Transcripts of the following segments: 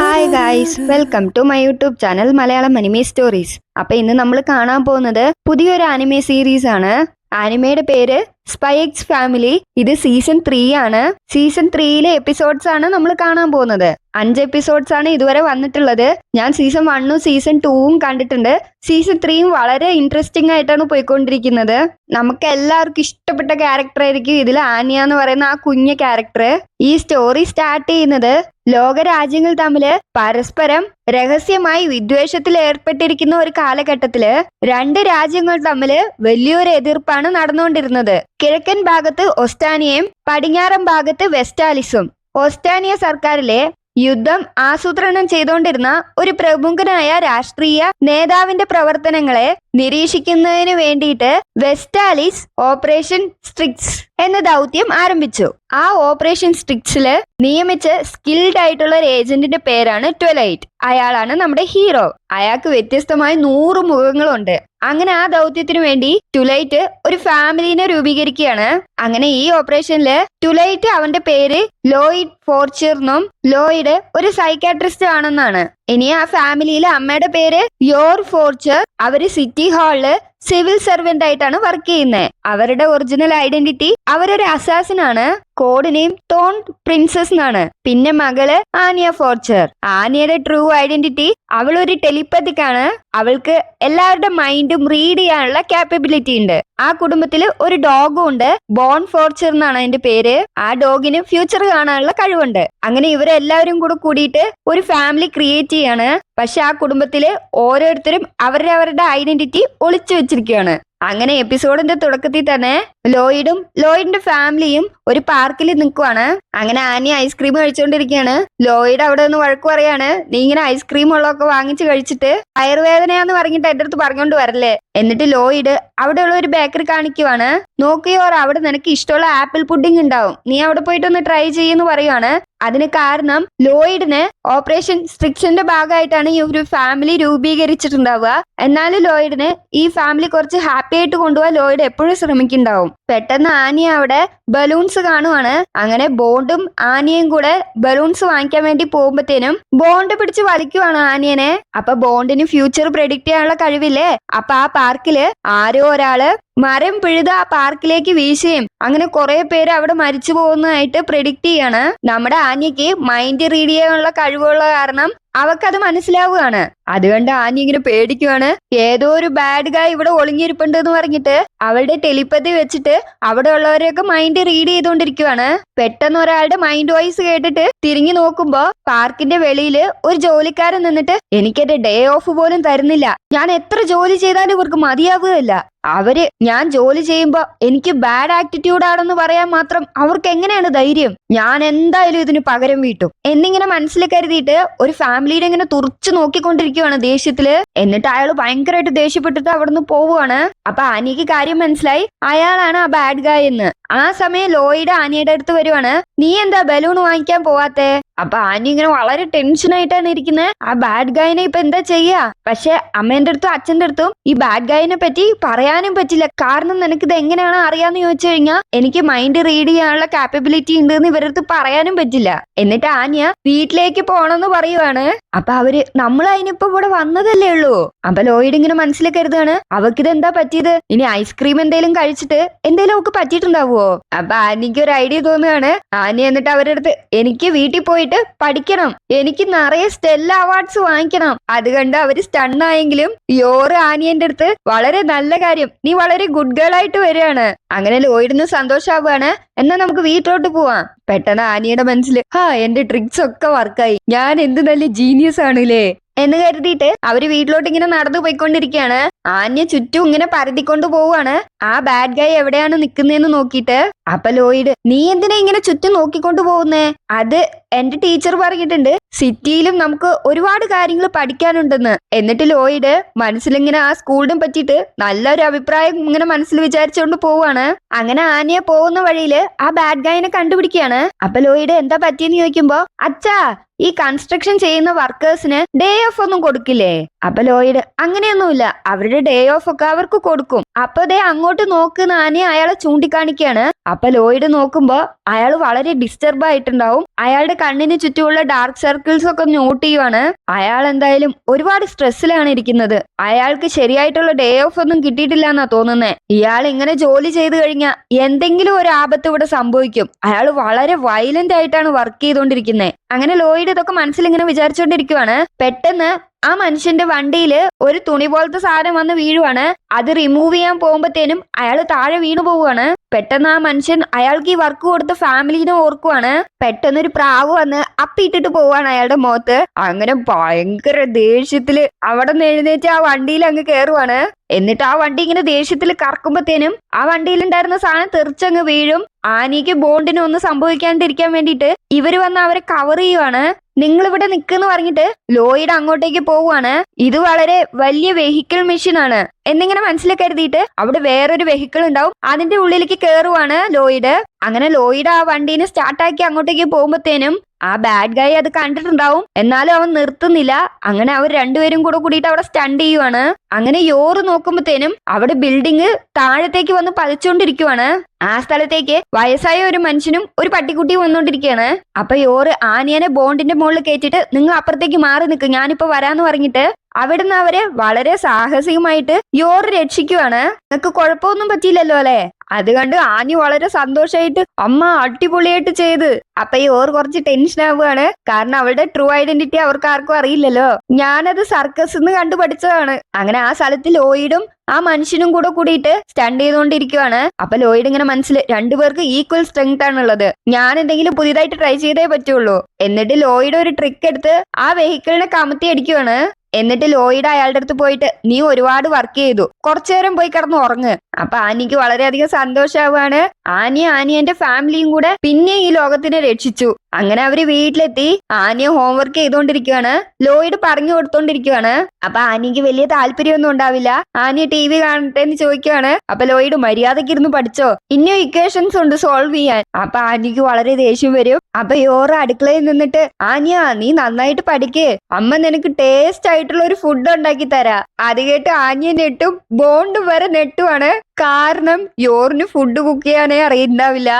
Hi guys welcome to my YouTube channel Malayalam anime stories അപ്പൊ ഇന്ന് നമ്മൾ കാണാൻ പോകുന്നത് പുതിയൊരു അനിമേ സീരീസ് ആണ്. ആനിമയുടെ പേര് സ്പൈക്സ് ഫാമിലി ഇത് സീസൺ ത്രീ ആണ്. സീസൺ ത്രീയിലെ എപ്പിസോഡ്സ് ആണ് നമ്മൾ കാണാൻ പോകുന്നത്. അഞ്ച് എപ്പിസോഡ്സ് ആണ് ഇതുവരെ വന്നിട്ടുള്ളത്. ഞാൻ സീസൺ വണ്ണും സീസൺ ടൂവും കണ്ടിട്ടുണ്ട്. സീസൺ ത്രീയും വളരെ ഇൻട്രസ്റ്റിംഗ് ആയിട്ടാണ് പോയിക്കൊണ്ടിരിക്കുന്നത്. നമുക്ക് എല്ലാവർക്കും ഇഷ്ടപ്പെട്ട ക്യാരക്ടർ ആയിരിക്കും ഇതിൽ ആനിയ എന്ന് പറയുന്ന ആ കുഞ്ഞ ക്യാരക്ടർ ഈ സ്റ്റോറി സ്റ്റാർട്ട് ചെയ്യുന്നത് ലോകരാജ്യങ്ങൾ തമ്മിൽ പരസ്പരം രഹസ്യമായി വിദ്വേഷത്തിൽ ഏർപ്പെട്ടിരിക്കുന്ന ഒരു കാലഘട്ടത്തിൽ രണ്ട് രാജ്യങ്ങൾ തമ്മിൽ വലിയൊരു എതിർപ്പാണ് നടന്നുകൊണ്ടിരുന്നത്. കിഴക്കൻ ഭാഗത്ത് ഒസ്റ്റാനിയയും പടിഞ്ഞാറൻ ഭാഗത്ത് വെസ്റ്റാലിസും. ഓസ്റ്റാനിയ സർക്കാരിലെ യുദ്ധം ആസൂത്രണം ചെയ്തുകൊണ്ടിരുന്ന ഒരു പ്രമുഖനായ രാഷ്ട്രീയ നേതാവിന്റെ പ്രവർത്തനങ്ങളെ നിരീക്ഷിക്കുന്നതിന് വേണ്ടിയിട്ട് വെസ്റ്റാലിസ് ഓപ്പറേഷൻ സ്ട്രിക്സ് എന്ന ദൗത്യം ആരംഭിച്ചു. ആ ഓപ്പറേഷൻ സ്ട്രിക്സിൽ നിയമിച്ച സ്കിൽഡ് ആയിട്ടുള്ള ഒരു ഏജന്റിന്റെ പേരാണ് ട്വലൈറ്റ് അയാളാണ് നമ്മുടെ ഹീറോ അയാൾക്ക് വ്യത്യസ്തമായ നൂറ് മുഖങ്ങളുണ്ട്. അങ്ങനെ ആ ദൗത്യത്തിന് വേണ്ടി ടുലൈറ്റ് ഒരു ഫാമിലിനെ രൂപീകരിക്കുകയാണ്. അങ്ങനെ ഈ ഓപ്പറേഷനിൽ ടുലൈറ്റ് അവന്റെ പേര് ലോയിഡ് ഫോർച്ചർന്നും ലോയിഡ് ഒരു സൈക്കാട്രിസ്റ്റ് ആണെന്നാണ്. ഇനി ആ ഫാമിലിയിലെ അമ്മയുടെ പേര് യോർ ഫോർച്ചർ. അവർ സിറ്റി ഹാളിൽ സിവിൽ സർവെന്റ് ആയിട്ടാണ് വർക്ക് ചെയ്യുന്നത് അവരുടെ ഒറിജിനൽ ഐഡന്റിറ്റി അവരൊരു അസാസിൻ ആണ് കോഡ് നെയിം ടോൺ പ്രിൻസസ് എന്നാണ്. പിന്നെ മകൾ ആനിയ ഫോർച്ചർ. ആനിയയുടെ ട്രൂ ഐഡന്റിറ്റി അവൾ ഒരു ടെലിപ്പത്തിക് ആണ് അവൾക്ക് എല്ലാവരുടെ മൈൻഡും റീഡ് ചെയ്യാനുള്ള കാപ്പബിലിറ്റി ഉണ്ട്. ആ കുടുംബത്തിൽ ഒരു ഡോഗും ഉണ്ട് ബോൺ ഫോർച്ചർ എന്നാണ് അതിന്റെ പേര്. ആ ഡോഗിന് ഫ്യൂച്ചർ കാണാനുള്ള കഴിവുണ്ട്. അങ്ങനെ ഇവരെല്ലാവരും കൂടെ കൂടിയിട്ട് ഒരു ഫാമിലി ക്രിയേറ്റ് ചെയ്യാണ്. പക്ഷെ ആ കുടുംബത്തിൽ ഓരോരുത്തരും അവരുടെ അവരുടെ ഐഡന്റിറ്റി ഒളിച്ചു വെച്ചിരിക്കുകയാണ്. അങ്ങനെ എപ്പിസോഡിന്റെ തുടക്കത്തിൽ തന്നെ ലോയിഡും ലോയിഡിന്റെ ഫാമിലിയും ഒരു പാർക്കിൽ നിൽക്കുവാണ്. അങ്ങനെ ആനി ഐസ്ക്രീം കഴിച്ചുകൊണ്ടിരിക്കുകയാണ് ലോയിഡ് അവിടെ നിന്ന് വഴക്ക് പറയാണ് നീ ഇങ്ങനെ ഐസ്ക്രീം ഉള്ളതൊക്കെ വാങ്ങിച്ചു കഴിച്ചിട്ട് വയറുവേദനയാന്ന് പറഞ്ഞിട്ട് എന്റെ അടുത്ത് പറഞ്ഞോണ്ട് വരല്ലേ? എന്നിട്ട് ലോയിഡ് അവിടെയുള്ള ഒരു ബേക്കറി കാണിക്കുവാണ്. നോക്കിയോർ അവിടെ നിനക്ക് ഇഷ്ടമുള്ള ആപ്പിൾ പുഡിംഗ് ഉണ്ടാവും. നീ അവിടെ പോയിട്ടൊന്ന് ട്രൈ ചെയ്യുന്നു പറയുവാണ്. അതിന് കാരണം ലോയിഡിന് ഓപ്പറേഷൻ സ്ട്രിക്ഷന്റെ ഭാഗമായിട്ടാണ് ഈ ഒരു ഫാമിലി രൂപീകരിച്ചിട്ടുണ്ടാവുക. എന്നാൽ ലോയിഡിന് ഈ ഫാമിലി കുറച്ച് ഹാപ്പി ആയിട്ട് കൊണ്ടുപോകാൻ ലോയിഡ് എപ്പോഴും ശ്രമിക്കുന്നുണ്ടാവും. പെട്ടെന്ന് ആനി അവിടെ ബലൂൺസ് കാണുവാണ്. അങ്ങനെ ബോണ്ടും ആനിയും കൂടെ ബലൂൺസ് വാങ്ങിക്കാൻ വേണ്ടി പോകുമ്പോഴത്തേനും ബോണ്ട് പിടിച്ച് വലിക്കുവാണ് ആനിയനെ. അപ്പൊ ബോണ്ടിന് ഫ്യൂച്ചർ പ്രെഡിക്റ്റ് ചെയ്യാനുള്ള കഴിവില്ലേ? അപ്പൊ ആ പാർക്കിൽ ആരോ ഒരാൾ മരം പിഴുത് ആ പാർക്കിലേക്ക് വീശുകയും അങ്ങനെ കുറെ പേര് അവിടെ മരിച്ചു പോകുന്നതായിട്ട് പ്രെഡിക്റ്റ് ചെയ്യാണ്. നമ്മുടെ ആന്യക്ക് മൈൻഡ് റീഡ് ചെയ്യാനുള്ള കഴിവുള്ള കാരണം അവക്കത് മനസ്സിലാവുകയാണ്. അതുകൊണ്ട് ആനി ഇങ്ങനെ പേടിക്കുവാണ്. ഏതോ ഒരു ബാഡ് ഗായ് ഇവിടെ ഒളിഞ്ഞിരിപ്പുണ്ട് എന്ന് പറഞ്ഞിട്ട് അവളുടെ ടെലിപ്പതി വെച്ചിട്ട് അവിടെ ഉള്ളവരെയൊക്കെ മൈൻഡ് റീഡ് ചെയ്തുകൊണ്ടിരിക്കുവാണ്. പെട്ടെന്ന് ഒരാളുടെ മൈൻഡ് വോയിസ് കേട്ടിട്ട് തിരിഞ്ഞു നോക്കുമ്പോ പാർക്കിന്റെ വെളിയിൽ ഒരു ജോലിക്കാരൻ നിന്നിട്ട് എനിക്ക് എന്റെ ഡേ ഓഫ് പോലും തരുന്നില്ല. ഞാൻ എത്ര ജോലി ചെയ്താലും ഇവർക്ക് മതിയാവുകയില്ല. അവർ ഞാൻ ജോലി ചെയ്യുമ്പോ എനിക്ക് ബാഡ് ആറ്റിറ്റ്യൂഡ് ആണെന്ന് പറയാൻ മാത്രം അവർക്ക് എങ്ങനെയാണ് ധൈര്യം? ഞാൻ എന്തായാലും ഇതിന് പകരം വീട്ടും. എന്നിങ്ങനെ മനസ്സിൽ കരുതിയിട്ട് ഒരു ഫാമിലിയുടെ ഇങ്ങനെ തുറച്ചു നോക്കിക്കൊണ്ടിരിക്കുവാണ് ദേഷ്യത്തിൽ. എന്നിട്ട് അയാൾ ഭയങ്കരമായിട്ട് ദേഷ്യപ്പെട്ടിട്ട് അവിടുന്ന് പോവുകയാണ് അപ്പൊ ആനിക്ക് കാര്യം മനസ്സിലായി. അയാളാണ് ആ ബാഡ് ഗായ് എന്ന്. ആ സമയം ലോയിഡ് ആനിയുടെ അടുത്ത് വരുവാണ്. നീ എന്താ ബലൂൺ വാങ്ങിക്കാൻ പോവാത്തെ? માટે അപ്പൊ ആനി ഇങ്ങനെ വളരെ ടെൻഷൻ ആയിട്ടാണ് ഇരിക്കുന്നത്. ആ ബാഡ് ഗായിനെ ഇപ്പൊ എന്താ ചെയ്യാ? പക്ഷെ അമ്മേന്റെ അടുത്തും അച്ഛന്റെ അടുത്തും ഈ ബാഡ് ഗായിനെ പറ്റി പറയാനും പറ്റില്ല. കാരണം നിനക്ക് ഇത് എങ്ങനെയാണ് അറിയാന്ന് ചോദിച്ചു കഴിഞ്ഞാൽ എനിക്ക് മൈൻഡ് റീഡ് ചെയ്യാനുള്ള കാപ്പബിലിറ്റി ഉണ്ട് എന്ന് ഇവരടുത്ത് പറയാനും പറ്റില്ല. എന്നിട്ട് ആനിയ വീട്ടിലേക്ക് പോണെന്ന് പറയുവാണ്. അപ്പൊ അവർ നമ്മൾ അതിനിപ്പോ ഇവിടെ വന്നതല്ലേ ഉള്ളൂ? അപ്പൊ ലോയിഡ് ഇങ്ങനെ മനസ്സിൽ കരുതാണ് അവക്കിത് എന്താ പറ്റിയത്? ഇനി ഐസ്ക്രീം എന്തേലും കഴിച്ചിട്ട് എന്തേലും ഒക്കെ പറ്റിയിട്ടുണ്ടാവുമോ അപ്പൊ ആനിക്ക് ഒരു ഐഡിയ തോന്നുകയാണ് ആനി എന്നിട്ട് അവരുടെ അടുത്ത് എനിക്ക് വീട്ടിൽ പോയിട്ട് പഠിക്കണം. എനിക്ക് നിറയെ സ്റ്റെല്ല അവാർഡ്സ് വാങ്ങിക്കണം. അത് കണ്ട് അവർ സ്റ്റണ്ണായെങ്കിലും യോറ് ആനിയന്റെ അടുത്ത് വളരെ നല്ല കാര്യം. നീ വളരെ ഗുഡ് ഗേൾ ആയിട്ട് വരികയാണ്. അങ്ങനെ ലോയിഡിന് സന്തോഷാവുകയാണ്. എന്നാ നമുക്ക് വീട്ടിലോട്ട് പോവാം. പെട്ടെന്ന് ആനിയുടെ മനസ്സിൽ ആ എന്റെ ട്രിക്സ് ഒക്കെ വർക്കായി ഞാൻ എന്ത് നല്ല ജീനിയസ് ആണല്ലേ? എന്ന് കരുതിയിട്ട് അവർ വീട്ടിലോട്ട് ഇങ്ങനെ നടന്നു പോയിക്കൊണ്ടിരിക്കുകയാണ് ആന്യ ചുറ്റും ഇങ്ങനെ പരതിക്കൊണ്ട് പോവുകയാണ്. ആ ബാഡ് ഗായ് എവിടെയാണ് നിൽക്കുന്നതെന്ന് നോക്കിയിട്ട് അപ്പൊ ലോയിഡ് നീ എന്തിനാ ഇങ്ങനെ ചുറ്റും നോക്കിക്കൊണ്ട് പോകുന്നേ? അത് എന്റെ ടീച്ചർ പറഞ്ഞിട്ടുണ്ട്. സിറ്റിയിലും നമുക്ക് ഒരുപാട് കാര്യങ്ങൾ പഠിക്കാനുണ്ടെന്ന്. എന്നിട്ട് ലോയിഡ് മനസ്സിലിങ്ങനെ ആ സ്കൂളിനും പറ്റിയിട്ട് നല്ലൊരു അഭിപ്രായം ഇങ്ങനെ മനസ്സിൽ വിചാരിച്ചുകൊണ്ട് പോവാണ് അങ്ങനെ ആനയെ പോകുന്ന വഴിയിൽ ആ ബാഡ് ഗായിനെ കണ്ടുപിടിക്കുകയാണ്. അപ്പൊ ലോയിഡ് എന്താ പറ്റിയെന്ന് ചോദിക്കുമ്പോ അച്ഛാ ഈ കൺസ്ട്രക്ഷൻ ചെയ്യുന്ന വർക്കേഴ്സിന് ഡേ ഓഫ് ഒന്നും കൊടുക്കില്ലേ? അപ്പൊ ലോയിഡ് അങ്ങനെയൊന്നുമില്ല. അവരുടെ ഡേ ഓഫ് ഒക്കെ അവർക്ക് കൊടുക്കും. അപ്പൊ ദേ അങ്ങോട്ട് നോക്ക് നാനെ അയാളെ ചൂണ്ടിക്കാണിക്കാണ്. അപ്പൊ ലോയിഡ് നോക്കുമ്പോ അയാൾ വളരെ ഡിസ്റ്റർബ് ആയിട്ടുണ്ടാവും. അയാളുടെ കണ്ണിന് ചുറ്റുമുള്ള ഡാർക്ക് സർക്കിൾസ് ഒക്കെ നോട്ട് ചെയ്യുവാണ്. അയാൾ എന്തായാലും ഒരുപാട് സ്ട്രെസ്സിലാണ് ഇരിക്കുന്നത്. അയാൾക്ക് ശരിയായിട്ടുള്ള ഡേ ഓഫ് ഒന്നും കിട്ടിയിട്ടില്ല എന്നാ തോന്നുന്നേ. ഇയാൾ ഇങ്ങനെ ജോലി ചെയ്തു കഴിഞ്ഞാൽ എന്തെങ്കിലും ഒരു ആപത്ത് ഇവിടെ സംഭവിക്കും. അയാൾ വളരെ വയലന്റ് ആയിട്ടാണ് വർക്ക് ചെയ്തുകൊണ്ടിരിക്കുന്നത് അങ്ങനെ ലോയിഡ് ഇതൊക്കെ മനസ്സിൽ ഇങ്ങനെ വിചാരിച്ചുകൊണ്ടിരിക്കുവാണ് പെട്ടെന്ന് ആ മനുഷ്യന്റെ വണ്ടിയിൽ ഒരു തുണി പോലത്തെ സാധനം വന്ന് വീഴുവാണ്. അത് റിമൂവ് ചെയ്യാൻ പോകുമ്പോഴത്തേനും അയാൾ താഴെ വീണു പോവുകയാണ് പെട്ടെന്ന് ആ മനുഷ്യൻ അയാൾക്ക് ഈ വർക്ക് കൊടുത്ത ഫാമിലിനെ ഓർക്കുവാണ്. പെട്ടെന്ന് ഒരു പ്രാവ് വന്ന് അപ്പിട്ടിട്ട് പോവാണ് അയാളുടെ മുഖത്ത്. അങ്ങനെ ഭയങ്കര ദേഷ്യത്തിൽ അവിടെ നിന്ന് എഴുന്നേറ്റ് ആ വണ്ടിയിൽ അങ്ങ് കയറുവാണ് എന്നിട്ട് ആ വണ്ടി ഇങ്ങനെ ദേഷ്യത്തിൽ കറക്കുമ്പത്തേനും ആ വണ്ടിയിലുണ്ടായിരുന്ന സാധനം തെറിച്ചങ്ങ് വീഴും. ആനിക്ക് ബോണ്ടിന് ഒന്നും സംഭവിക്കാണ്ടിരിക്കാൻ വേണ്ടിയിട്ട് ഇവർ വന്ന് അവരെ കവർ ചെയ്യുവാണ്. നിങ്ങൾ ഇവിടെ നിൽക്കുന്നു പറഞ്ഞിട്ട് ലോയിഡ് അങ്ങോട്ടേക്ക് പോവുകയാണ് ഇത് വളരെ വലിയ വെഹിക്കിൾ മെഷീൻ ആണ്. എന്നിങ്ങനെ മനസ്സിൽ കരുതിയിട്ട് അവിടെ വേറൊരു വെഹിക്കിൾ ഉണ്ടാവും. അതിന്റെ ഉള്ളിലേക്ക് കയറുവാണ് ലോയിഡ്. അങ്ങനെ ലോയിഡ് ആ വണ്ടീനെ സ്റ്റാർട്ടാക്കി അങ്ങോട്ടേക്ക് പോകുമ്പത്തേനും ആ ബാഡ് ഗായ് അത് കണ്ടിട്ടുണ്ടാവും. എന്നാലും അവൻ നിർത്തുന്നില്ല. അങ്ങനെ അവർ രണ്ടുപേരും കൂടെ കൂടിയിട്ട് അവിടെ സ്റ്റണ്ട് ചെയ്യുവാണ്. അങ്ങനെ യോറ് നോക്കുമ്പോത്തേനും അവിടെ ബിൽഡിംഗ് താഴത്തേക്ക് വന്ന് പതിച്ചുകൊണ്ടിരിക്കുവാണ് ആ സ്ഥലത്തേക്ക് വയസ്സായ ഒരു മനുഷ്യനും ഒരു പട്ടിക്കുട്ടിയും വന്നുകൊണ്ടിരിക്കുകയാണ് അപ്പൊ യോറ് ആനിയനെ ബോണ്ടിന്റെ മുകളിൽ കയറ്റിട്ട് നിങ്ങൾ അപ്പുറത്തേക്ക് മാറി നിൽക്കും ഞാനിപ്പോ വരാന്ന് പറഞ്ഞിട്ട് അവിടുന്ന് അവരെ വളരെ സാഹസികമായിട്ട് യോറ് രക്ഷിക്കുവാണ്. നിനക്ക് കുഴപ്പമൊന്നും പറ്റിയില്ലല്ലോ അല്ലെ? അത് കണ്ട് ആനി വളരെ സന്തോഷമായിട്ട് അമ്മ അടിപൊളിയായിട്ട് ചെയ്ത്. അപ്പൊ ഈ ഓർ കുറച്ച് ടെൻഷൻ ആവുകയാണ്. കാരണം അവളുടെ ട്രൂ ഐഡന്റിറ്റി അവർക്ക് ആർക്കും അറിയില്ലല്ലോ. ഞാനത് സർക്കസ് നിന്ന് കണ്ടു പഠിച്ചതാണ്. അങ്ങനെ ആ സ്ഥലത്ത് ലോയിഡും ആ മനുഷ്യനും കൂടെ കൂടിയിട്ട് സ്റ്റണ്ട് ചെയ്തുകൊണ്ടിരിക്കുവാണ് അപ്പൊ ലോയിഡ് ഇങ്ങനെ മനസ്സിൽ രണ്ടുപേർക്ക് ഈക്വൽ സ്ട്രെങ്ത് ആണുള്ളത്. ഞാൻ എന്തെങ്കിലും പുതിയതായിട്ട് ട്രൈ ചെയ്തേ പറ്റുള്ളൂ. എന്നിട്ട് ലോയിഡ് ഒരു ട്രിക്ക് എടുത്ത് ആ വെഹിക്കിളിനെ കമത്തി അടിക്കുവാണ്. എന്നിട്ട് ലോയിഡ് അയാളുടെ അടുത്ത് പോയിട്ട് നീ ഒരുപാട് വർക്ക് ചെയ്തു. കുറച്ചു നേരം പോയി കിടന്ന് ഉറങ്ങ്. അപ്പൊ ആനിക്ക് വളരെയധികം സന്തോഷാവാണ് ആനി ആനിയന്റെ ഫാമിലിയും കൂടെ പിന്നെ ഈ ലോകത്തിനെ രക്ഷിച്ചു. അങ്ങനെ അവർ വീട്ടിലെത്തി ആനിയ ഹോംവർക്ക് ചെയ്തുകൊണ്ടിരിക്കുകയാണ് ലോയിഡ് പറഞ്ഞു കൊടുത്തോണ്ടിരിക്കുകയാണ് അപ്പൊ ആനിക്ക് വലിയ താല്പര്യമൊന്നും ഉണ്ടാവില്ല. ആനിയ ടി വി കാണട്ടെ എന്ന് ചോദിക്കുകയാണ് അപ്പൊ ലോയിഡ് മര്യാദയ്ക്ക് ഇരുന്ന് പഠിച്ചോ. ഇനിയും ഇക്വേഷൻസ് ഉണ്ട് സോൾവ് ചെയ്യാൻ. അപ്പൊ ആനിക്ക് വളരെ ദേഷ്യം വരും. അപ്പൊ യോറ അടുക്കളയിൽ നിന്നിട്ട് ആനിയ നീ നന്നായിട്ട് പഠിക്കേ. അമ്മ നിനക്ക് ടേസ്റ്റ് ആയിട്ടുള്ള ഒരു ഫുഡ് ഉണ്ടാക്കി തരാ. അത് കേട്ട് ആനിയ നെട്ടും ബോണ്ട് വരെ നെട്ടുവാണ് കാരണം യോറിന് ഫുഡ് കുക്ക് ചെയ്യാനേ അറിയുണ്ടാവില്ല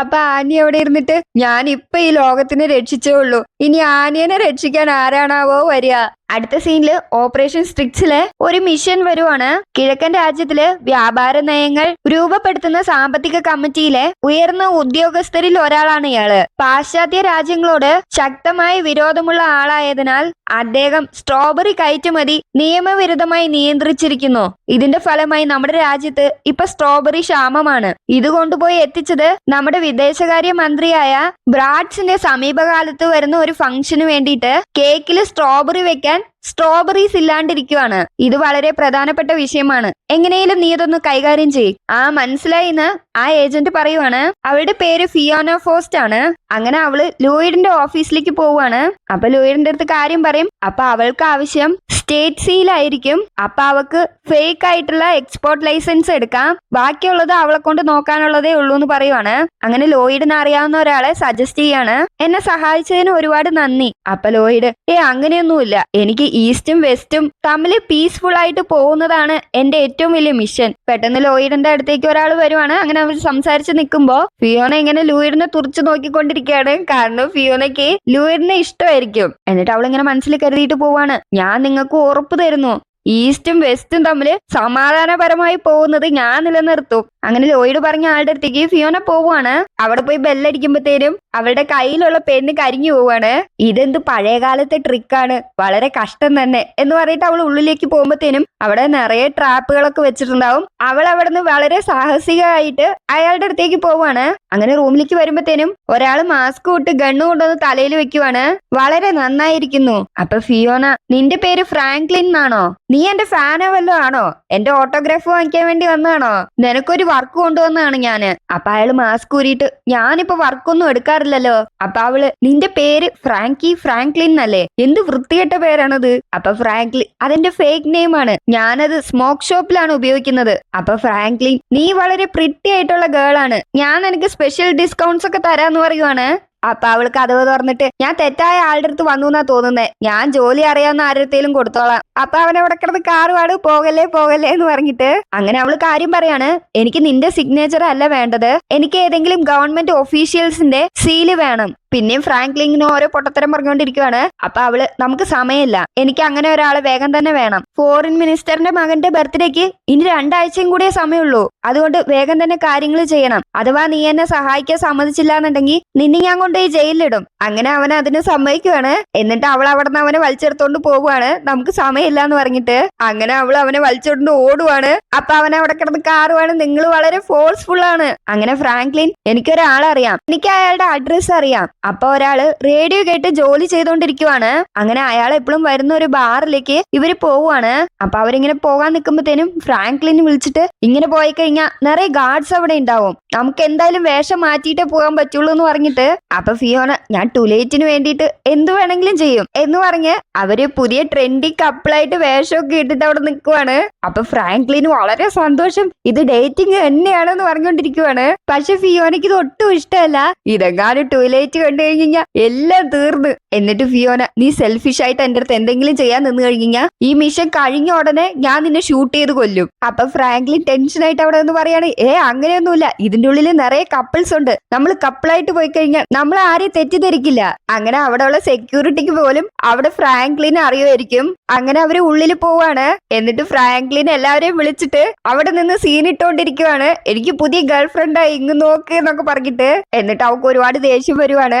അപ്പൊ ആനി അവിടെ ഇരുന്നിട്ട്? ഞാൻ ഇപ്പൊ ഈ ലോകത്തിനെ രക്ഷിച്ചേ ഉള്ളൂ. ഇനി ആനിയനെ രക്ഷിക്കാൻ ആരാണാവോ വരിക? അടുത്ത സീനിൽ ഓപ്പറേഷൻ സ്ട്രിക്സിൽ ഒരു മിഷൻ വരുവാണ്. കിഴക്കൻ രാജ്യത്തിൽ വ്യാപാര നയങ്ങൾ രൂപപ്പെടുത്തുന്ന സാമ്പത്തിക കമ്മിറ്റിയിലെ ഉയർന്ന ഉദ്യോഗസ്ഥരിൽ ഒരാളാണ് ഇയാൾ. പാശ്ചാത്യ രാജ്യങ്ങളോട് ശക്തമായ വിരോധമുള്ള ആളായതിനാൽ അദ്ദേഹം സ്ട്രോബെറി കയറ്റുമതി നിയമവിരുദ്ധമായി നിയന്ത്രിച്ചിരിക്കുന്നു. ഇതിന്റെ ഫലമായി നമ്മുടെ രാജ്യത്ത് ഇപ്പൊ സ്ട്രോബെറി ക്ഷാമമാണ്. ഇത് കൊണ്ടുപോയി എത്തിച്ചത് നമ്മുടെ വിദേശകാര്യ മന്ത്രിയായ ബ്രാഡ്സിന്റെ സമീപകാലത്ത് വരുന്ന ഒരു ഫംഗ്ഷന് വേണ്ടിയിട്ട് കേക്കിൽ സ്ട്രോബെറി വെക്കാൻ again സ്ട്രോബെറീസ് ഇല്ലാണ്ടിരിക്കുവാണ്. ഇത് വളരെ പ്രധാനപ്പെട്ട വിഷയമാണ്. എങ്ങനെയും നീ ഇതൊന്ന് കൈകാര്യം ചെയ് ആ മനസ്സിലായിന്ന് ആ ഏജന്റ് പറയുവാണ്. അവളുടെ പേര് ഫിയോന ഫോസ്റ്റ് ആണ്. അങ്ങനെ അവൾ ലോയിഡിന്റെ ഓഫീസിലേക്ക് പോവാണ് അപ്പൊ ലോയിഡിന്റെ അടുത്ത് കാര്യം പറയും. അപ്പൊ അവൾക്ക് ആവശ്യം സ്റ്റേറ്റ് സീലായിരിക്കും അപ്പൊ അവക്ക് ഫേക്ക് ആയിട്ടുള്ള എക്സ്പോർട്ട് ലൈസൻസ് എടുക്കാം. ബാക്കിയുള്ളത് അവളെ കൊണ്ട് നോക്കാനുള്ളതേ ഉള്ളൂ എന്ന് പറയുവാണ്. അങ്ങനെ ലോയിഡിന് അറിയാവുന്ന ഒരാളെ സജസ്റ്റ് ചെയ്യാണ്. എന്നെ സഹായിച്ചതിന് ഒരുപാട് നന്ദി. അപ്പൊ ലോയിഡ് ഏ അങ്ങനെയൊന്നുമില്ല. എനിക്ക് ഈസ്റ്റും വെസ്റ്റും തമ്മിൽ പീസ്ഫുൾ ആയിട്ട് പോകുന്നതാണ് എന്റെ ഏറ്റവും വലിയ മിഷൻ പെട്ടെന്ന് ലോയിഡിന്റെ അടുത്തേക്ക് ഒരാൾ വരുവാണ്. അങ്ങനെ അവർ സംസാരിച്ച് നിൽക്കുമ്പോ ഫിയോണ ഇങ്ങനെ ലൂയിഡിനെ തുറച്ചു നോക്കിക്കൊണ്ടിരിക്കുകയാണ്. കാരണം ഫിയോണയ്ക്ക് ലൂയിഡിനെ ഇഷ്ടമായിരിക്കും. എന്നിട്ട് അവൾ ഇങ്ങനെ മനസ്സിൽ കരുതിയിട്ട് പോവാണ്. ഞാൻ നിങ്ങൾക്ക് ഉറപ്പ് തരുന്നു. ഈസ്റ്റും വെസ്റ്റും തമ്മിൽ സമാധാനപരമായി പോകുന്നത് ഞാൻ നിലനിർത്തും. അങ്ങനെ ലോയിഡ് പറഞ്ഞ ആളുടെ അടുത്തേക്ക് ഫിയോന പോവാണ് അവിടെ പോയി ബെല്ലടിക്കുമ്പോഴത്തേനും അവളുടെ കയ്യിലുള്ള പെണ്ണ് കരിഞ്ഞു പോവാണ് ഇതെന്ത് പഴയകാലത്തെ ട്രിക്കാണ്. വളരെ കഷ്ടം തന്നെ എന്ന് പറഞ്ഞിട്ട് അവൾ ഉള്ളിലേക്ക് പോകുമ്പോഴത്തേനും അവിടെ നിറയെ ട്രാപ്പുകളൊക്കെ വെച്ചിട്ടുണ്ടാവും. അവൾ അവിടെ നിന്ന് വളരെ സാഹസികമായിട്ട് അയാളുടെ അടുത്തേക്ക് പോവാണ് അങ്ങനെ റൂമിലേക്ക് വരുമ്പോഴത്തേനും ഒരാൾ മാസ്ക് ഇട്ട് ഗണ്ണു കൊണ്ടുവന്ന് തലയിൽ വെക്കുവാണ്. വളരെ നന്നായിരിക്കുന്നു. അപ്പൊ ഫിയോന നിന്റെ പേര് ഫ്രാങ്ക്ലിൻ എന്നാണോ? നീ എന്റെ ഫാനോ വല്ലതും ആണോ? എന്റെ ഓട്ടോഗ്രാഫ് വാങ്ങിക്കാൻ വേണ്ടി വന്നതാണോ? നിനക്കൊരു വർക്ക് കൊണ്ടുവന്നതാണ് ഞാൻ. അപ്പൊ അയാൾ മാസ്ക് ഊരിയിട്ട് ഞാനിപ്പോ വർക്കൊന്നും എടുക്കാറില്ലല്ലോ. അപ്പൊ അവൾ നിന്റെ പേര് ഫ്രാങ്കി ഫ്രാങ്ക്ലിൻ എന്നല്ലേ? എന്ത് വൃത്തികെട്ട പേരാണത്? അപ്പൊ ഫ്രാങ്ക്ലിൻ അതെന്റെ ഫേക്ക് നെയിം ആണ്. ഞാനത് സ്മോക്ക് ഷോപ്പിലാണ് ഉപയോഗിക്കുന്നത്. അപ്പൊ ഫ്രാങ്ക്ലിൻ നീ വളരെ പ്രിട്ടി ആയിട്ടുള്ള ഗേൾ ആണ്. ഞാൻ നിനക്ക് സ്പെഷ്യൽ ഡിസ്കൗണ്ട്സ് ഒക്കെ തരാന്ന് പറയുവാണ്. അപ്പൊ അവൾക്ക് അതവ് തുറന്നിട്ട് ഞാൻ തെറ്റായ ആളുടെ അടുത്ത് വന്നു എന്നാ തോന്നുന്നേ. ഞാൻ ജോലി അറിയാവുന്ന ആരുടെയും കൊടുത്തോളാം. അപ്പൊ അവൻ അവിടെ കിടന്ന് കാറുപാട് പോകല്ലേ പോകല്ലേ എന്ന് പറഞ്ഞിട്ട് അങ്ങനെ അവൾ കാര്യം പറയാണ് എനിക്ക് നിന്റെ സിഗ്നേച്ചർ അല്ല വേണ്ടത്. എനിക്ക് ഏതെങ്കിലും ഗവൺമെന്റ് ഒഫീഷ്യൽസിന്റെ സീൽ വേണം. പിന്നെയും ഫ്രാങ്ക്ലിങ്ങിന് ഓരോ പൊട്ടത്തരം പറഞ്ഞുകൊണ്ടിരിക്കുവാണ് അപ്പൊ അവൾ നമുക്ക് സമയമില്ല. എനിക്ക് അങ്ങനെ ഒരാളെ വേഗം തന്നെ വേണം. ഫോറിൻ മിനിസ്റ്ററിന്റെ മകന്റെ ബർത്ത്ഡേക്ക് ഇനി രണ്ടാഴ്ചയും കൂടിയേ സമയമുള്ളൂ. അതുകൊണ്ട് വേഗം തന്നെ കാര്യങ്ങൾ ചെയ്യണം. അഥവാ നീ എന്നെ സഹായിക്കാൻ സമ്മതിച്ചില്ല എന്നുണ്ടെങ്കിൽ നിന്നെ ഞാൻ കൊണ്ടുപോയി ജയിലിലിടും. അങ്ങനെ അവൻ അതിന് സമ്മതിക്കുവാണ്. എന്നിട്ട് അവൾ അവിടെ നിന്ന് അവനെ വലിച്ചെടുത്തോണ്ട് പോവുകയാണ് നമുക്ക് സമയമില്ല എന്ന് പറഞ്ഞിട്ട് അങ്ങനെ അവൾ അവനെ വലിച്ചോണ്ട് ഓടുവാണ്. അപ്പൊ അവൻ അവിടെ കിടന്ന് കാറുവാണ്. നിങ്ങൾ വളരെ ഫോഴ്സ്ഫുൾ ആണ്. അങ്ങനെ ഫ്രാങ്ക്ലിൻ എനിക്കൊരാളറിയാം. എനിക്ക് അയാളുടെ അഡ്രസ്സ് അറിയാം. അപ്പൊ ഒരാൾ റേഡിയോ കേട്ട് ജോലി ചെയ്തോണ്ടിരിക്കുവാണ്. അങ്ങനെ അയാൾ എപ്പോഴും വരുന്ന ഒരു ബാറിലേക്ക് ഇവർ പോവുകയാണ് അപ്പൊ അവരിങ്ങനെ പോകാൻ നിൽക്കുമ്പോഴത്തേനും ഫ്രാങ്ക്ലിന് വിളിച്ചിട്ട് ഇങ്ങനെ പോയി കഴിഞ്ഞാൽ നിറയെ ഗാർഡ്സ് അവിടെ ഉണ്ടാവും. നമുക്ക് എന്തായാലും വേഷം മാറ്റിയിട്ടേ പോകാൻ പറ്റുള്ളൂ എന്ന് പറഞ്ഞിട്ട് അപ്പൊ ഫിയോന ഞാൻ ടുലേറ്റിന് വേണ്ടിയിട്ട് എന്ത് വേണമെങ്കിലും ചെയ്യും എന്ന് പറഞ്ഞ് അവർ പുതിയ ട്രെൻഡി കപ്പിളായിട്ട് വേഷമൊക്കെ ഇട്ടിട്ട് അവിടെ നിൽക്കുവാണ് അപ്പൊ ഫ്രാങ്ക്ലിന് വളരെ സന്തോഷം. ഇത് ഡേറ്റിംഗ് തന്നെയാണെന്ന് പറഞ്ഞുകൊണ്ടിരിക്കുവാണ് പക്ഷെ ഫിയോനയ്ക്ക് ഇത് ഒട്ടും ഇഷ്ടമല്ല. ഇതെങ്ങാനും ടുലേറ്റ് കണ്ടു കഴിഞ്ഞാൽ എല്ലാം തീർന്ന്. എന്നിട്ട് ഫിയോന നീ സെൽഫിഷ് ആയിട്ട് എന്റെ അടുത്ത് എന്തെങ്കിലും ചെയ്യാൻ നിന്ന് കഴിഞ്ഞാൽ ഈ മിഷൻ കഴിഞ്ഞ ഉടനെ ഞാൻ നിന്നെ ഷൂട്ട് ചെയ്ത് കൊല്ലും. അപ്പൊ ഫ്രാങ്ക്ലിൻ ടെൻഷൻ ആയിട്ട് അവിടെ നിന്ന് പറയാണ് ഏ അങ്ങനെയൊന്നുമില്ല. ഇതിന്റെ ഉള്ളിൽ നിറയെ കപ്പിൾസ് ഉണ്ട്. നമ്മൾ കപ്പിളായിട്ട് പോയി കഴിഞ്ഞാൽ നമ്മൾ ആരെയും തെറ്റിദ്ധരിക്കില്ല. അങ്ങനെ അവിടെയുള്ള സെക്യൂരിറ്റിക്ക് പോലും അവിടെ ഫ്രാങ്ക്ലിനെ അറിയുമായിരിക്കും. അങ്ങനെ അവർ ഉള്ളിൽ പോവാണ്. എന്നിട്ട് ഫ്രാങ്ക്ലിൻ എല്ലാവരെയും വിളിച്ചിട്ട് അവിടെ നിന്ന് സീൻ ഇട്ടുകൊണ്ടിരിക്കുവാണ് എനിക്ക് പുതിയ ഗേൾ ഫ്രണ്ടായി ഇങ്ങ് നോക്ക് എന്നൊക്കെ പറഞ്ഞിട്ട് എന്നിട്ട് അവൾക്ക് ഒരുപാട് ദേഷ്യം വരുവാണ്.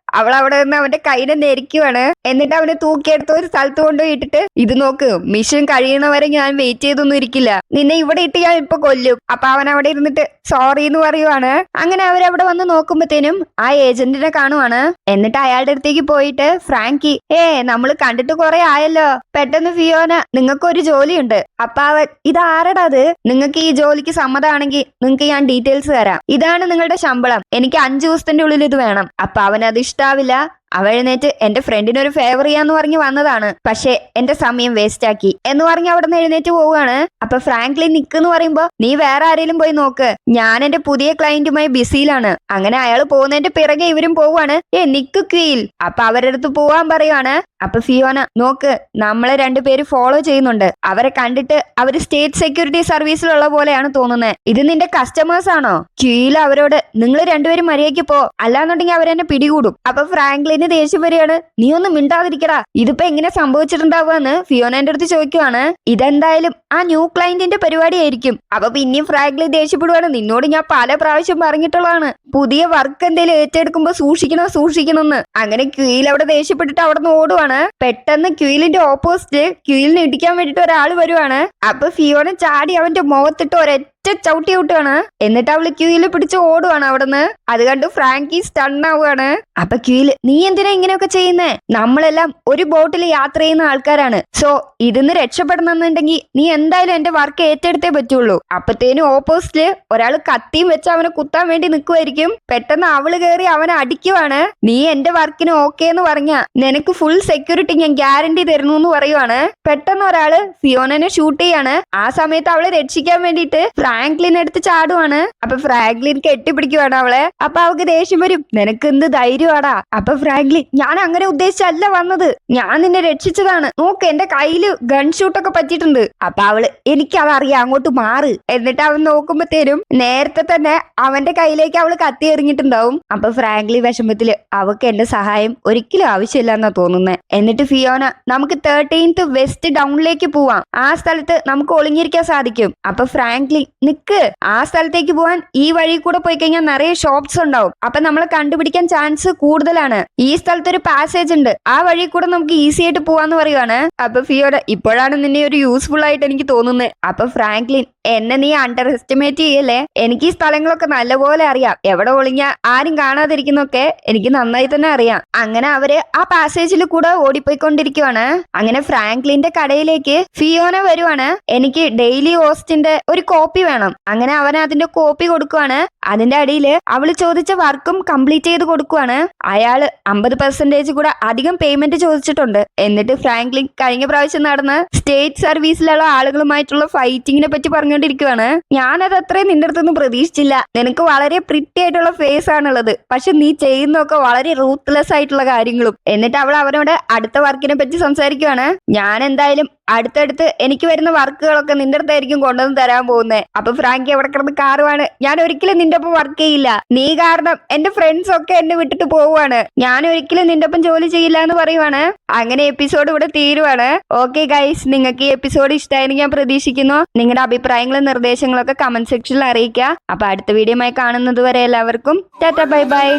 അവൾ അവിടെ നിന്ന് അവന്റെ കൈനെ നെരിക്കുവാണ് എന്നിട്ട് അവനെ തൂക്കിയെടുത്ത് ഒരു സ്ഥലത്ത് കൊണ്ടുപോയി ഇട്ടിട്ട് ഇത് നോക്ക് മിഷൻ കഴിയണവരെ ഞാൻ വെയിറ്റ് ചെയ്തൊന്നും ഇരിക്കില്ല. നിന്നെ ഇവിടെ ഇട്ട് ഞാൻ ഇപ്പൊ കൊല്ലും. അപ്പൊ അവൻ അവിടെ ഇരുന്നിട്ട് സോറി എന്ന് പറയുവാണ്. അങ്ങനെ അവരവിടെ വന്ന് നോക്കുമ്പത്തേനും ആ ഏജന്റിനെ കാണുവാണ്. എന്നിട്ട് അയാളുടെ അടുത്തേക്ക് പോയിട്ട് ഫ്രാങ്കി ഏ നമ്മൾ കണ്ടിട്ട് കുറെ ആയല്ലോ. പെട്ടെന്ന് ഫിയോന നിങ്ങൾക്ക് ഒരു ജോലിയുണ്ട്. അപ്പൊ അവൻ ഇത് ആരടാ അത്? നിങ്ങൾക്ക് ഈ ജോലിക്ക് സമ്മതമാണെങ്കിൽ നിങ്ങൾക്ക് ഞാൻ ഡീറ്റെയിൽസ് തരാം. ഇതാണ് നിങ്ങളുടെ ശമ്പളം. എനിക്ക് അഞ്ചു ദിവസത്തിന്റെ ഉള്ളിൽ ഇത് വേണം. അപ്പൊ അവൻ അത് ഇഷ്ടാവില്ല അവ എഴുന്നേറ്റ് എന്റെ ഫ്രണ്ടിനൊരു ഫേവർ ചെയ്യാന്ന് പറഞ്ഞ് വന്നതാണ്. പക്ഷെ എന്റെ സമയം വേസ്റ്റ് ആക്കി. എന്ന് പറഞ്ഞ് അവിടെ നിന്ന് എഴുന്നേറ്റ് പോവുകയാണ്. അപ്പൊ ഫ്രാങ്ക്ലിൻ നിക്കെന്ന് പറയുമ്പോ നീ വേറെ ആരെങ്കിലും പോയി നോക്ക്. ഞാൻ എന്റെ പുതിയ ക്ലയന്റുമായി ബിസിയിലാണ്. അങ്ങനെ അയാൾ പോകുന്നതിന്റെ പിറകെ ഇവരും പോവാണ് ഏ നിക്ക് ക്വീൽ അപ്പൊ അവരുടെ അടുത്ത് പോവാൻ പറയുവാണ്. അപ്പൊ ഫിയോന നോക്ക് നമ്മളെ രണ്ടുപേര് ഫോളോ ചെയ്യുന്നുണ്ട്. അവരെ കണ്ടിട്ട് അവർ സ്റ്റേറ്റ് സെക്യൂരിറ്റി സർവീസിലുള്ള പോലെയാണ് തോന്നുന്നത് ഇത് നിന്റെ കസ്റ്റമേഴ്സ് ആണോ? ക്യൂയിൽ അവരോട് നിങ്ങൾ രണ്ടുപേരും മര്യാദയ്ക്ക് പോ. അല്ലാന്നുണ്ടെങ്കിൽ അവരെന്നെ പിടികൂടും. അപ്പൊ ഫ്രാങ്ക്ലിന് ദേഷ്യം വരികയാണ്. നീ ഒന്നും മിണ്ടാതിരിക്കടാ. ഇതിപ്പോ എങ്ങനെ സംഭവിച്ചിട്ടുണ്ടാവുകയെന്ന് ഫിയോന എന്റെ അടുത്ത് ചോദിക്കുവാണ്. ഇതെന്തായാലും ആ ന്യൂ ക്ലയന്റിന്റെ പരിപാടിയായിരിക്കും. അപ്പൊ പിന്നെയും ഫ്രാങ്ക്ലി ദേഷ്യപ്പെടുവാണ്. നിന്നോട് ഞാൻ പല പ്രാവശ്യം പറഞ്ഞിട്ടുള്ളതാണ്. പുതിയ വർക്ക് എന്തെങ്കിലും ഏറ്റെടുക്കുമ്പോ സൂക്ഷിക്കണം സൂക്ഷിക്കണമെന്ന് അങ്ങനെ ക്യൂയിൽ അവിടെ ദേഷ്യപ്പെട്ടിട്ട് അവിടെ നിന്ന് ഓടുവാണ്. പെട്ടെന്ന് ക്യൂയിലിന്റെ ഓപ്പോസിറ്റ് ക്യൂയിലിനെ ഇടിക്കാൻ വേണ്ടിട്ട് ഒരാൾ വരുവാണ്. അപ്പൊ ഫിയോന ചാടി അവന്റെ മുഖത്തിട്ട് ഒരൊറ്റ ചവിട്ടി ഔട്ടാണ്. എന്നിട്ട് അവൾ ക്യൂയിൽ പിടിച്ച് ഓടുവാണ് അവിടുന്ന്. അത് കണ്ടു ഫ്രാങ്കി സ്റ്റണ്ണാവുകയാണ് അപ്പൊ ക്യൂയിൽ നീ എന്തിനാ ഇങ്ങനെയൊക്കെ ചെയ്യുന്നേ? നമ്മളെല്ലാം ഒരു ബോട്ടിൽ യാത്ര ചെയ്യുന്ന ആൾക്കാരാണ്. സോ ഇതിന്ന് രക്ഷപ്പെടണമെന്നുണ്ടെങ്കിൽ നീ എന്തായാലും എന്റെ വർക്ക് ഏറ്റെടുത്തേ പറ്റുള്ളൂ. അപ്പത്തേനും ഓപ്പോസിറ്റിൽ ഒരാൾ കത്തിയും വെച്ച് അവനെ കുത്താൻ വേണ്ടി നിൽക്കുമായിരിക്കും പെട്ടെന്ന് അവൾ കയറി അവനെ അടിക്കുവാണ്. നീ എന്റെ വർക്കിന് ഓക്കെ എന്ന് പറഞ്ഞ നിനക്ക് ഫുൾ സെക്യൂരിറ്റി ഞാൻ ഗ്യാരണ്ടി തരുന്നു എന്ന് പറയുവാണ്. പെട്ടെന്ന് ഒരാൾ ഫിയോനെ ഷൂട്ട് ചെയ്യാണ്. ആ സമയത്ത് അവളെ രക്ഷിക്കാൻ വേണ്ടിയിട്ട് ഫ്രാങ്ക്ലിൻ എടുത്ത് ചാടുവാണ്. അപ്പൊ ഫ്രാങ്ക്ലിൻ കെട്ടിപ്പിടിക്കുവാണ് അവളെ. അപ്പൊ അവൾക്ക് ദേഷ്യം വരും. നിനക്ക് എന്ത് ധൈര്യമാടാ അപ്പൊ ഫ്രാങ്ക്ലിൻ ഞാൻ അങ്ങനെ ഉദ്ദേശിച്ചല്ല വന്നത്. ഞാൻ നിന്നെ രക്ഷിച്ചതാണ്. നോക്ക് എന്റെ കയ്യിൽ ഗൺ ഷൂട്ടൊക്കെ പറ്റിയിട്ടുണ്ട്. അപ്പൊ അവൾ എനിക്കതറിയാം അങ്ങോട്ട് മാറ്. എന്നിട്ട് അവൻ നോക്കുമ്പോത്തേനും നേരത്തെ തന്നെ അവന്റെ കയ്യിലേക്ക് അവൾ കത്തി എറിഞ്ഞിട്ടുണ്ടാവും. അപ്പൊ ഫ്രാങ്ക്ലി വിഷമത്തിൽ അവക്ക് എന്റെ സഹായം ഒരിക്കലും ആവശ്യമില്ല എന്നാ തോന്നുന്നത് എന്നിട്ട് ഫിയോന നമുക്ക് തേർട്ടീൻത്ത് വെസ്റ്റ് ഡൗണിലേക്ക് പോവാം. ആ സ്ഥലത്ത് നമുക്ക് ഒളിഞ്ഞിരിക്കാൻ സാധിക്കും. അപ്പൊ ഫ്രാങ്ക്ലി നിക്ക് ആ സ്ഥലത്തേക്ക് പോവാൻ ഈ വഴി കൂടെ പോയി കഴിഞ്ഞാൽ നിറയെ ഷോപ്സ് ഉണ്ടാവും. അപ്പൊ നമ്മൾ കണ്ടുപിടിക്കാൻ ചാൻസ് കൂടുതലാണ്. ഈ സ്ഥലത്ത് ഒരു പാസേജ് ഉണ്ട്. ആ വഴി കൂടെ നമുക്ക് ഈസി ആയിട്ട് പോവാന്ന് പറയുവാണ്. അപ്പൊ ഫിയോന ഇപ്പോഴാണ് നിന്നെ ഒരു യൂസ്ഫുൾ ആയിട്ട് എനിക്ക് തോന്നുന്നത് അപ്പൊ ഫ്രാങ്ക്ലിൻ എന്നെ നീ അണ്ടർ എസ്റ്റിമേറ്റ് ചെയ്യല്ലേ? എനിക്ക് ഈ സ്ഥലങ്ങളൊക്കെ നല്ലപോലെ അറിയാം. എവിടെ ഒളിഞ്ഞ ആരും കാണാതിരിക്കുന്നൊക്കെ എനിക്ക് നന്നായി തന്നെ അറിയാം. അങ്ങനെ അവർ ആ പാസേജിൽ കൂടെ ഓടിപ്പോയിക്കൊണ്ടിരിക്കുവാണ്. അങ്ങനെ ഫ്രാങ്ക്ലിന്റെ കടയിലേക്ക് ഫിയോന വരുവാണ്. എനിക്ക് ഡെയിലി ഹോസ്റ്റിന്റെ ഒരു കോപ്പി വേണം. അങ്ങനെ അവൻ അതിന്റെ കോപ്പി കൊടുക്കുവാണ്. അതിന്റെ അടിയിൽ അവൾ ചോദിച്ച വർക്കും കംപ്ലീറ്റ് ചെയ്ത് കൊടുക്കുവാണ്. അയാൾ അമ്പത് പെർസെന്റേജ് കൂടെ അധികം പേയ്മെന്റ് ചോദിച്ചിട്ടുണ്ട്. എന്നിട്ട് ഫ്രാങ്ക്ലിൻ കഴിഞ്ഞ പ്രാവശ്യം നടന്ന് സ്റ്റേറ്റ് സർവീസിലുള്ള ആളുകളുമായിട്ടുള്ള ഫൈറ്റിങ്ങിനെ പറ്റി പറഞ്ഞുകൊണ്ടിരിക്കുവാണ് ഞാനത് അത്രയും നിന്റെ അടുത്തൊന്നും പ്രതീക്ഷിച്ചില്ല. നിനക്ക് വളരെ പ്രിറ്റി ആയിട്ടുള്ള ഫേസ് ആണുള്ളത്. പക്ഷെ നീ ചെയ്യുന്നൊക്കെ വളരെ റൂത്ത്ലെസ് ആയിട്ടുള്ള കാര്യങ്ങളും. എന്നിട്ട് അവൾ അവനോട് അടുത്ത വർക്കിനെ പറ്റി സംസാരിക്കുവാണ്. ഞാൻ എന്തായാലും അടുത്തടുത്ത് എനിക്ക് വരുന്ന വർക്കുകളൊക്കെ നിന്റെ അടുത്തായിരിക്കും കൊണ്ടുവന്ന് തരാൻ പോകുന്നത് അപ്പൊ ഫ്രാങ്കി അവിടെ കിടന്ന് കാറുവാണ്? ഞാൻ ഒരിക്കലും നിന്റെ ഒപ്പം വർക്ക് ചെയ്യില്ല. നീ കാരണം എന്റെ ഫ്രണ്ട്സ് ഒക്കെ എന്നെ വിട്ടിട്ട് പോവുകയാണ് ഞാൻ ഒരിക്കലും നിന്റെ ഒപ്പം ജോലി ചെയ്യില്ല എന്ന് പറയുവാണ്. അങ്ങനെ എപ്പിസോഡ് ഇവിടെ തീരുവാണ്. ഓക്കെ ഗൈസ് നിങ്ങൾക്ക് ഈ എപ്പിസോഡ് ഇഷ്ടമായെന്ന് ഞാൻ പ്രതീക്ഷിക്കുന്നു. നിങ്ങളുടെ അഭിപ്രായങ്ങളും നിർദ്ദേശങ്ങളും ഒക്കെ കമന്റ് സെക്ഷനിൽ അറിയിക്കുക. അപ്പൊ അടുത്ത വീഡിയോയുമായി കാണുന്നത് വരെ എല്ലാവർക്കും ടാറ്റ ബൈ ബൈ.